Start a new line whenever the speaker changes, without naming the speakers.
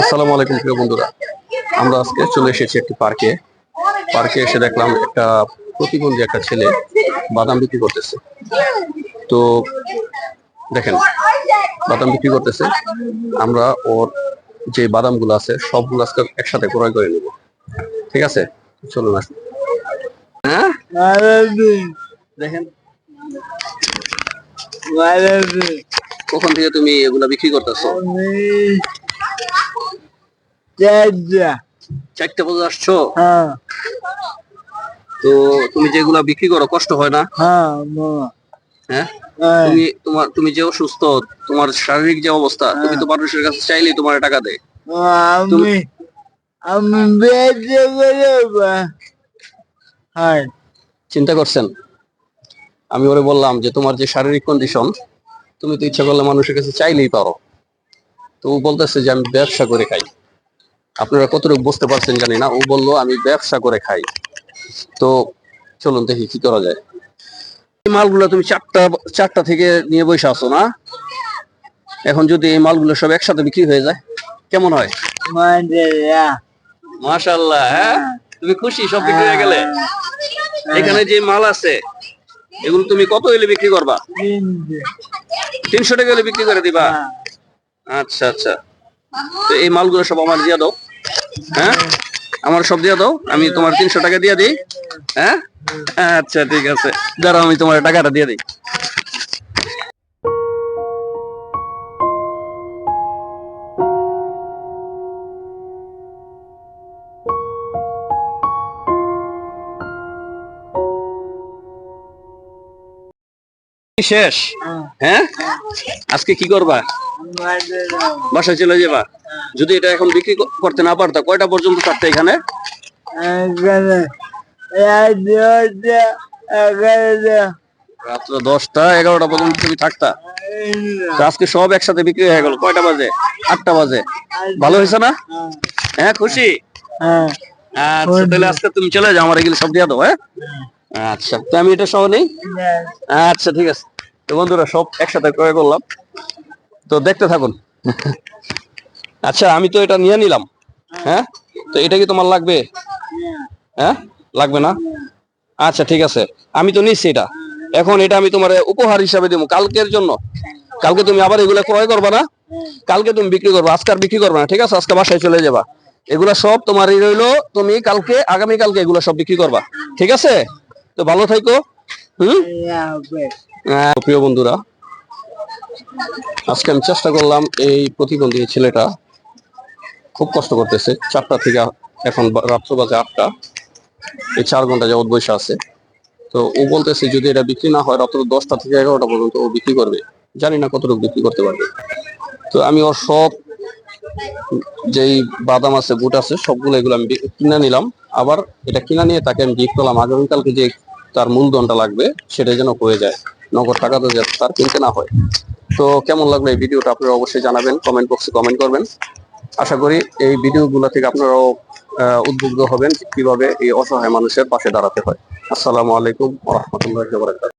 আসসালামু আলাইকুম প্রিয় বন্ধুরা। আমরা আজকে চলে এসেছি একটি পার্কে। পার্কে এসে দেখলাম একটা প্রতিবন্ধী একটা ছেলে বাদাম বিক্রি করতেছে। তো দেখেন বাদাম বিক্রি করতেছে। আমরা ওর যে বাদামগুলো আছে সবগুলো আজকে একসাথে ক্রয় করে নেব। ঠিক আছে? চলুন আসুন হ্যাঁ? দেখেন। কখন থেকে তুমি এগুলা বিক্রি করতেছো? চারটে। বছর আসছো? তো তুমি যেগুলা বিক্রি করো কষ্ট হয় না? হ্যাঁ তুমি তোমার তুমি যে অসুস্থ তোমার শারীরিক যে অবস্থা তুমি তো মানুষের কাছে চাইলেই তোমার টাকা দেয়।
আমি আমি বেঁচে গেলে হয়
চিন্তা করছেন? আমি ওরে বললাম যে তোমার যে শারীরিক কন্ডিশন তুমি তো ইচ্ছা করলে মানুষের কাছে চাইলেই পারো। তো ও বলতেছে যে, আমি ব্যবসা করে খাই। আপনারা কতটুকু বুঝতে পারছেন জানি না। ও বলল, আমি ব্যবসা করে খাই। তো চলুন দেখি কি করা যায়। এই মালগুলো তুমি চারটা চারটা থেকে নিয়ে বসে আসো না? এখন যদি এই মালগুলো সব একসাথে বিক্রি হয়ে যায়, কেমন হয়? মাশাল্লাহ হ্যাঁ? তুমি খুশি সব বিক্রি হয়ে গেলে? এখানে যে মাল আছে, এগুলো তুমি কত হইলে বিক্রি করবা? তিনশো টাকা হলে বিক্রি করে দিবা? আচ্ছা আচ্ছা। তো এই মালগুলো সব আমার দিয়ে দাও। হ্যাঁ? আমার সব দিয়ে দাও। আমি তোমার তিনশো টাকা দিয়ে দিই। হ্যাঁ? আচ্ছা ঠিক আছে। দাঁড়াও আমি তোমার টাকাটা দিয়ে দিই। শেষ? হ্যাঁ। আজকে কি করবা? বাসায় চলে যাবা? যদি এটা এখন বিক্রি করতে না পারতা কয়টা পর্যন্ত থাকতে এখানে? রাত্র দশটা এগারোটা পর্যন্ত তুমি থাকতা? আজকে সব একসাথে বিক্রি হয়ে গেল। কয়টা বাজে? আটটা বাজে। ভালো হয়েছে না? হ্যাঁ। খুশি?
হ্যাঁ।
আচ্ছা তাহলে আজকে তুমি চলে যাও আমার এগুলো সব দিয়ে দাও হ্যাঁ? আচ্ছা তো আমি এটা সহ নেই? আচ্ছা ঠিক আছে। তো বন্ধুরা সব একসাথে ক্রয় করলাম। তো দেখতে থাকুন। আচ্ছা আমি তো এটা নিয়ে নিলাম। হ্যাঁ? তো এটা কি তোমার লাগবে? হ্যাঁ? লাগবে না? আচ্ছা ঠিক আছে। আমি তো নিচ্ছি এটা। এখন এটা আমি তোমার উপহার হিসাবে দেবো কালকের জন্য। কালকে তুমি আবার এগুলো ক্রয় করবে না? কালকে তুমি বিক্রি করবে। আজকে আর বিক্রি করবে না ঠিক আছে? আজকে বাসায় চলে যাবা। এগুলা সব তোমারই রইল। তুমি কালকে আগামী কালকে এগুলো সব বিক্রি করবা। ঠিক আছে? তো ভালো থাইকো। হুম? আহ, প্রিয় বন্ধুরা আজকে আমি চেষ্টা করলাম এই প্রতিবন্ধী ছেলেটা খুব কষ্ট করতেছে। চারটা থেকে এখন রাত্র বাজে আটটা। এই চার ঘণ্টা যাবত বসে আছে। তো ও বলতেছে, যদি এটা বিক্রি না হয়, রাত্র দশটা থেকে এগারোটা পর্যন্ত ও বিক্রি করবে। জানি না কতটুকু বিক্রি করতে পারবে। তো আমি ওর সব যেই বাদাম আছে, বুট আছে, সবগুলো এগুলো আমি কিনে নিলাম। আবার এটা কিনে নিয়ে তাকে আমি গিফট করলাম। আগামীকালকে যে তার মূলধনটা লাগবে, সেটা যেন হয়ে যায়। নগদ টাকা তো তার কিনতে না হয়। তো কেমন লাগল এই ভিডিওটা আপনারা অবশ্যই জানাবেন কমেন্ট বক্সে কমেন্ট করবেন। আশা করি এই ভিডিওগুলো থেকে আপনারাও উদ্বুদ্ধ হবেন কীভাবে এই অসহায় মানুষের পাশে দাঁড়াতে হয়। আসসালামু আলাইকুম রহমতুল্লাহ